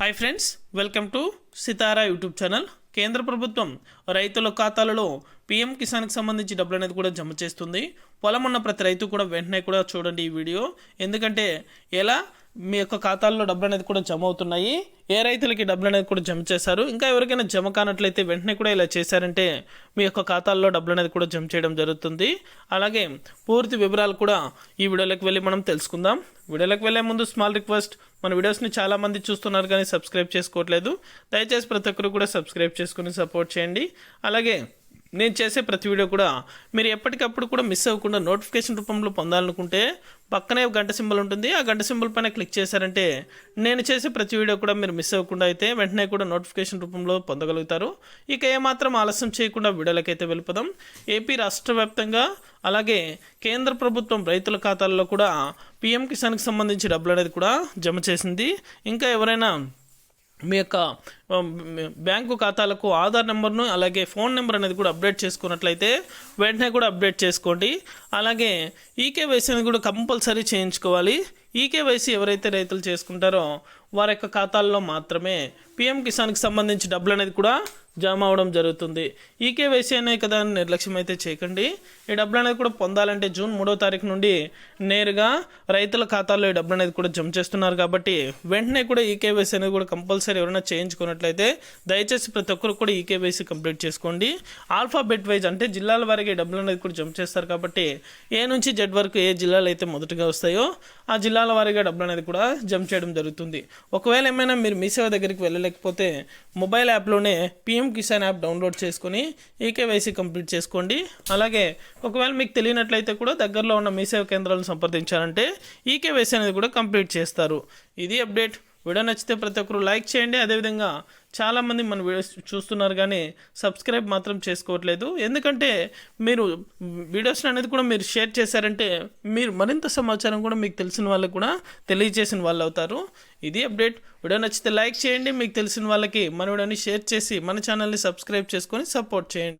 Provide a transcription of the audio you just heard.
Hi friends welcome to Sitara YouTube channel కేంద్ర ప్రభుత్వం రైతుల ఖాతాలలో పీఎం కిసాన్కి సంబంధించి డబ్బులు అనేది కూడా జమ చేస్తుంది. పొలం ఉన్న ప్రతి రైతు కూడా వెంటనే కూడా చూడండి ఈ వీడియో. ఎందుకంటే ఎలా? మీ యొక్క ఖాతాల్లో డబ్బులు అనేది కూడా జమ అవుతున్నాయి ఏ రైతులకి డబ్బులు అనేది కూడా జమ చేశారు ఇంకా ఎవరికైనా జమ కానట్లయితే వెంటనే కూడా ఇలా చేశారంటే మీ యొక్క ఖాతాల్లో డబ్బులు అనేది కూడా జమ చేయడం జరుగుతుంది. అలాగే పూర్తి వివరాలు కూడా ఈ వీడియోలోకి వెళ్ళి మనం తెలుసుకుందాం. వీడియోలోకి వెళ్ళే ముందు స్మాల్ రిక్వెస్ట్ మన వీడియోస్ని చాలామంది చూస్తున్నారు కానీ సబ్స్క్రైబ్ చేసుకోవట్లేదు. దయచేసి ప్రతి ఒక్కరు కూడా సబ్స్క్రైబ్ చేసుకుని సపోర్ట్ చేయండి. అలాగే నేను చేసే ప్రతి వీడియో కూడా మీరు ఎప్పటికప్పుడు కూడా మిస్ అవ్వకుండా నోటిఫికేషన్ రూపంలో పొందాలనుకుంటే పక్కనే ఒక గంట సింబల్ ఉంటుంది. ఆ గంట సింబల్ పైన క్లిక్ చేశారంటే నేను చేసే ప్రతి వీడియో కూడా మీరు మిస్ అవ్వకుండా అయితే వెంటనే కూడా నోటిఫికేషన్ రూపంలో పొందగలుగుతారు. ఇక ఏమాత్రం ఆలస్యం చేయకుండా వీడియోలకైతే వెళ్ళిపోదాం. ఏపీ రాష్ట్ర వ్యాప్తంగా అలాగే కేంద్ర ప్రభుత్వం రైతుల ఖాతాల్లో కూడా పీఎం కిసాన్కి సంబంధించి డబ్బులు అనేది కూడా జమ చేసింది. ఇంకా ఎవరైనా మీ యొక్క um, బ్యాంకు ఖాతాలకు ఆధార్ నెంబర్ను అలాగే ఫోన్ నెంబర్ అనేది కూడా అప్డేట్ చేసుకున్నట్లయితే వెంటనే కూడా అప్డేట్ చేసుకోండి. అలాగే ఈకేవైసీ అనేది కూడా కంపల్సరీ చేయించుకోవాలి. ఈకేవైసీ ఎవరైతే రైతులు చేసుకుంటారో వారి యొక్క ఖాతాల్లో మాత్రమే పిఎం కిసాన్కి సంబంధించి డబ్బులు అనేది కూడా జమ అవడం జరుగుతుంది. ఈకేవైసీ అనే కదా నిర్లక్ష్యం అయితే చేయకండి. ఈ డబ్బులు అనేది కూడా పొందాలంటే జూన్ మూడో తారీఖు నుండి నేరుగా రైతుల ఖాతాల్లో ఈ డబ్బులు అనేది కూడా జమ చేస్తున్నారు కాబట్టి వెంటనే కూడా ఈకేవైసీ అనేది కూడా కంపల్సరీ ఎవరైనా చేయించుకున్నట్లయితే దయచేసి ప్రతి ఒక్కరు కూడా ఈకేవైసీ కంప్లీట్ చేసుకోండి. ఆల్ఫాబెట్ వైజ్ అంటే జిల్లాల వారికి డబ్బులు అనేది కూడా జమ చేస్తారు కాబట్టి ఏ నుంచి జెడ్ వరకు ఏ జిల్లాలు అయితే మొదటగా వస్తాయో ఆ జిల్లాల వారీగా డబ్బులు అనేది కూడా జమ చేయడం జరుగుతుంది. ఒకవేళ ఏమైనా మీరు మీసేవ దగ్గరికి వెళ్ళలేకపోతే మొబైల్ యాప్లోనే పిఎం కిసాన్ యాప్ డౌన్లోడ్ చేసుకొని ఈకేవైసీ కంప్లీట్ చేసుకోండి. అలాగే ఒకవేళ మీకు తెలియనట్లయితే కూడా దగ్గరలో ఉన్న మీసేవ కేంద్రాలను సంప్రదించాలంటే ఈకేవైసీ అనేది కూడా కంప్లీట్ చేస్తారు. ఇది అప్డేట్. వీడియో నచ్చితే ప్రతి ఒక్కరు లైక్ చేయండి. అదేవిధంగా చాలామంది మన వీడియోస్ చూస్తున్నారు కానీ సబ్స్క్రైబ్ మాత్రం చేసుకోవట్లేదు. ఎందుకంటే మీరు వీడియోస్ అనేది కూడా మీరు షేర్ చేశారంటే మీరు మరింత సమాచారం కూడా మీకు తెలిసిన వాళ్ళకి కూడా తెలియజేసిన వాళ్ళు అవుతారు. ఇది అప్డేట్. వీడియో నచ్చితే లైక్ చేయండి. మీకు తెలిసిన వాళ్ళకి మన వీడియోని షేర్ చేసి మన ఛానల్ని సబ్స్క్రైబ్ చేసుకొని సపోర్ట్ చేయండి.